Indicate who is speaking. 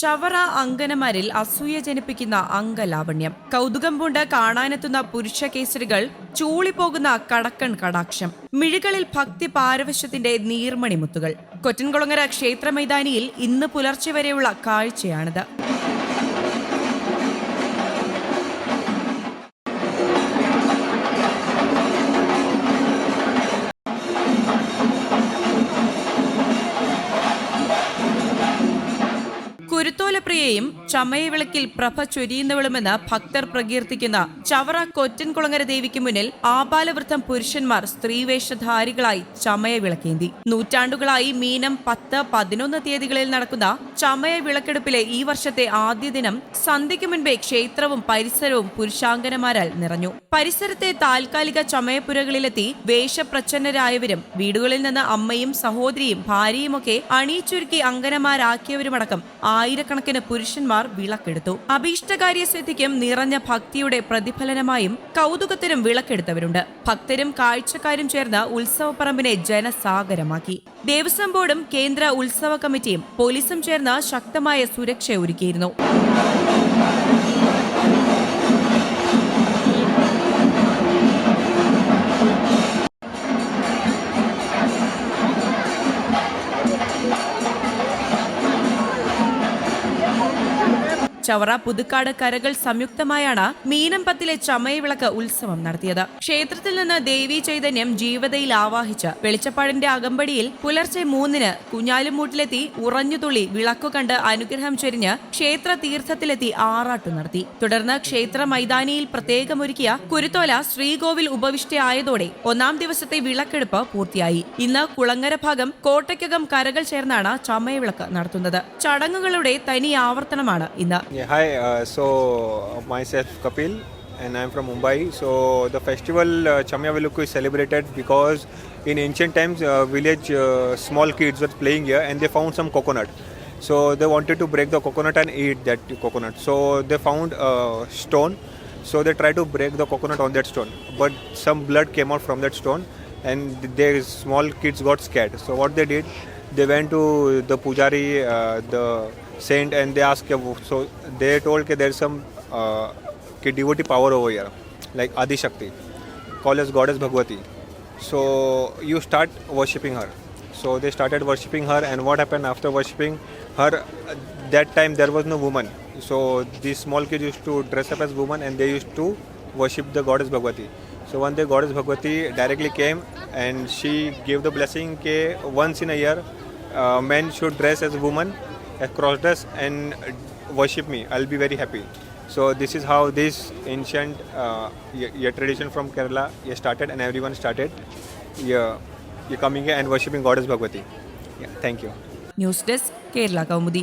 Speaker 1: ചവറ അങ്കനമാരിൽ അസൂയ ജനിപ്പിക്കുന്ന അങ്കലാവണ്യം. കൗതുകം പൂണ്ട് കാണാനെത്തുന്ന പുരുഷ കേസരികൾ ചൂളിപ്പോകുന്ന കടക്കൺ കടാക്ഷം. മിഴികളിൽ ഭക്തി പാരവശ്യത്തിന്റെ നീർമണിമുത്തുകൾ. കൊറ്റൻകുളങ്ങര ക്ഷേത്ര മൈതാനിയിൽ ഇന്ന് പുലർച്ചെ വരെയുള്ള കാഴ്ചയാണിത്. കുരുത്തോലപ്രിയയും ചമയവിളക്കിൽ പ്രഭ ചൊരിയുന്നവളുമെന്ന് ഭക്തർ പ്രകീർത്തിക്കുന്ന ചവറ കൊറ്റൻകുളങ്ങര ദേവിക്ക് മുന്നിൽ ആപാലവൃദ്ധം പുരുഷന്മാർ സ്ത്രീവേഷധാരികളായി ചമയ വിളക്കേന്തി നൂറ്റാണ്ടുകളായി മീനം പത്ത് പതിനൊന്ന് തീയതികളിൽ നടക്കുന്ന ചമയ വിളക്കെടുപ്പിലെ ഈ വർഷത്തെ ആദ്യ ദിനം സന്ധ്യയ്ക്ക് മുൻപേ ക്ഷേത്രവും പരിസരവും പുരുഷാങ്കനമാരാൽ നിറഞ്ഞു. പരിസരത്തെ താൽക്കാലിക ചമയപ്പുരകളിലെത്തി വേഷപ്രച്ഛന്നരായവരും വീടുകളിൽ നിന്ന് അമ്മയും സഹോദരിയും ഭാര്യയുമൊക്കെ അണിയിച്ചുരുക്കി അങ്കനമാരാക്കിയവരുമടക്കം ആയിരക്കണക്കിന് പുരുഷന്മാർ വിളക്കെടുത്തു. അഭീഷ്ടകാര്യ സിദ്ധിക്കും നിറഞ്ഞ ഭക്തിയുടെ പ്രതിഫലനമായും കൗതുകത്തിനും വിളക്കെടുത്തവരുണ്ട്. ഭക്തരും കാഴ്ചക്കാരും ചേർന്ന് ഉത്സവപ്പറമ്പിനെ ജനസാഗരമാക്കി. ദേവസ്വം ബോർഡും കേന്ദ്ര ഉത്സവ കമ്മിറ്റിയും പോലീസും ചേർന്ന് ശക്തമായ സുരക്ഷ ഒരുക്കിയിരുന്നു. ചവറ പുതുക്കാട് കരകൾ സംയുക്തമായാണ് മീനമ്പത്തിലെ ചമയവിളക്ക് ഉത്സവം നടത്തിയത്. ക്ഷേത്രത്തിൽ നിന്ന് ദേവീ ചൈതന്യം ജീവതയിൽ ആവാഹിച്ച് വെളിച്ചപ്പാടിന്റെ അകമ്പടിയിൽ പുലർച്ചെ മൂന്നിന് കുഞ്ഞാലുമൂട്ടിലെത്തി ഉറഞ്ഞുതുള്ളി വിളക്കു കണ്ട് അനുഗ്രഹം ചൊരിഞ്ഞ് ക്ഷേത്ര തീർത്ഥത്തിലെത്തി ആറാട്ടു നടത്തി. തുടർന്ന് ക്ഷേത്ര മൈതാനിയിൽ പ്രത്യേകമൊരുക്കിയ കുരുത്തോല ശ്രീകോവിൽ ഉപവിഷ്ടയായതോടെ ഒന്നാം ദിവസത്തെ വിളക്കെടുപ്പ് പൂർത്തിയായി. ഇന്ന് കുളങ്ങര ഭാഗം കോട്ടയ്ക്കകം കരകൾ ചേർന്നാണ് ചമയവിളക്ക് നടത്തുന്നത്. ചടങ്ങുകളുടെ തനി ആവർത്തനമാണ് ഇന്ന്.
Speaker 2: Yeah, hi. Uh, so uh, myself Kapil, and I'm from Mumbai. So the festival uh, Chamya Velukku is celebrated because in ancient times, uh, village uh, small kids were playing here, and they found some coconut. So they wanted to break the coconut and eat that coconut. So they found a stone. So they tried to break the coconut on that stone, but some blood came out from that stone, and their small kids got scared. So what they did, they went to the pujari, uh, the saint, and they asked. So they told that there's some uh, devotee power over here, like Adi Shakti, called as goddess Bhagwati. So you start worshipping her. So they started worshipping her, and what happened after worshipping her? That time there was no woman. So these small kids used to dress up as women, and they used to worship the goddess Bhagwati. So one day goddess Bhagwati directly came, and she gave the blessing that once in a year, uh, men should dress as women, as cross dress, and worship me. I'll be very happy. So this is how this ancient uh, y- y- tradition from Kerala yeah, started, and everyone started yeah, yeah, coming here and worshipping goddess Bhagwati. Yeah, thank you.
Speaker 1: News desk Kerala Kaumudi